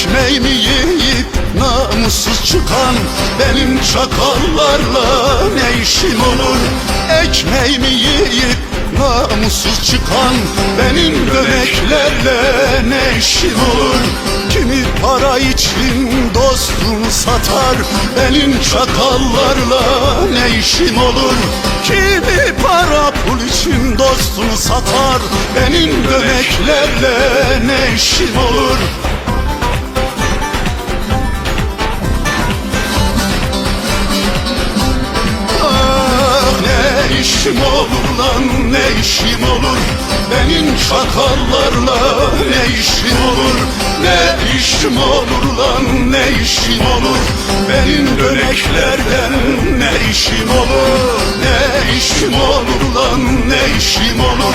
Ekmeğimi yiyip namussuz çıkan Benim çakallarla ne işim olur? Ekmeğimi yiyip namussuz çıkan Benim döneklerle ne işim olur? Kimi para için dostunu satar Benim çakallarla ne işim olur? Kimi para pul için dostunu satar Benim döneklerle ne işim olur işim olur Benim çakallarla ne işim olur? Ne işim olur lan ne işim olur? Benim döneklerden ne işim olur? Ne işim olur lan ne işim olur?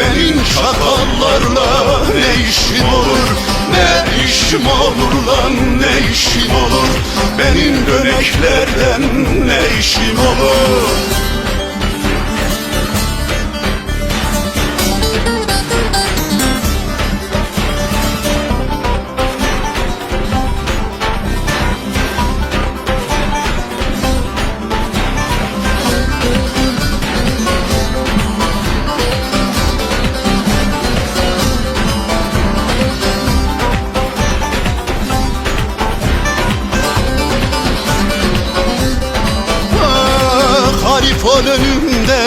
Benim çakallarla ne işim olur? Ne işim olur lan ne işim olur? Benim döneklerden ne işim olur Harifon önünde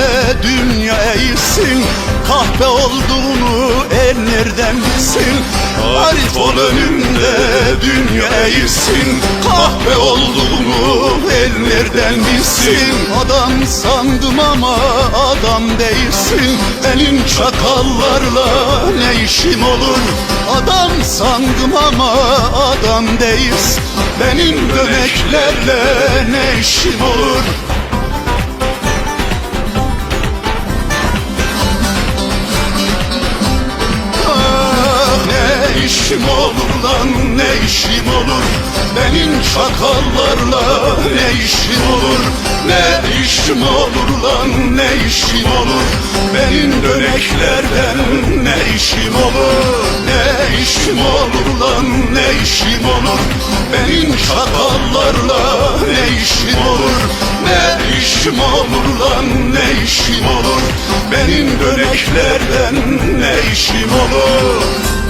dünya eğilsin. Kahpe olduğunu el nereden bilsin? Harifon önünde dünya eğilsin. Kahpe olduğunu el nereden bilsin? Adam sandım ama adam değilsin. Benim çakallarla ne işim olur? Adam sandım ama adam değilsin. Benim döneklerle ne işim olur işim olur lan ne işim olur? Benim çakallarla ne işim olur? Ne işim olur lan ne işim olur? Benim döneklerden ne işim olur? Ne işim olur lan ne işim olur? Benim çakallarla ne işim olur? Ne işim olur lan ne işim olur? Benim döneklerden ne işim olur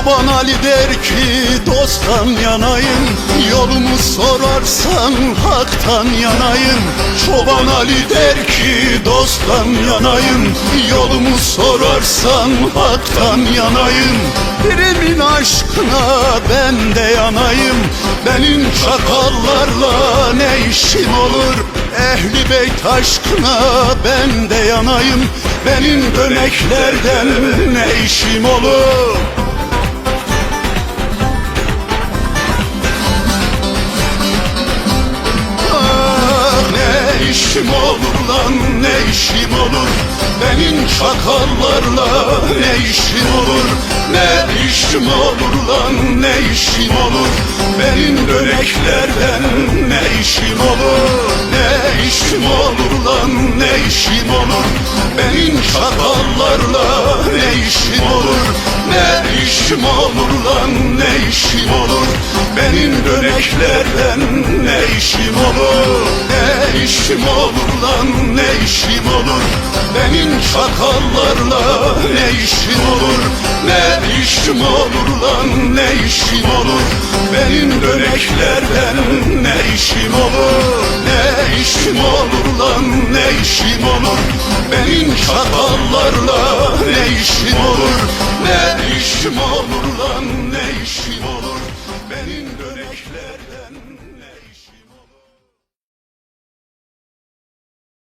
Çoban Ali der ki dosttan yanayım. Yolumu sorarsan haktan yanayım. Çoban Ali der ki dosttan yanayım. Yolumu sorarsan haktan yanayım. Birimin aşkına ben de yanayım. Benim çakallarla ne işim olur? Ehli beyt aşkına ben de yanayım. Benim döneklerden ne işim olur işim olur lan ne işim olur? Benim çakallarla ne işim olur? Ne işim olur lan ne işim olur? Benim döneklerden ne işim olur? Ne işim olur lan ne işim olur? Benim çakallarla ne işim olur işim olur lan ne işim olur? Benim döneklerden ne işim olur? Ne işim olur lan ne işim olur? Benim çakallarla ne işim olur? Ne işim olur lan ne işim olur? Benim döneklerden ne işim olur? Ne işim olur lan ne işim olur? Benim çakallarla ne işim olur işim olur lan ne işim olur? Benim döneklerden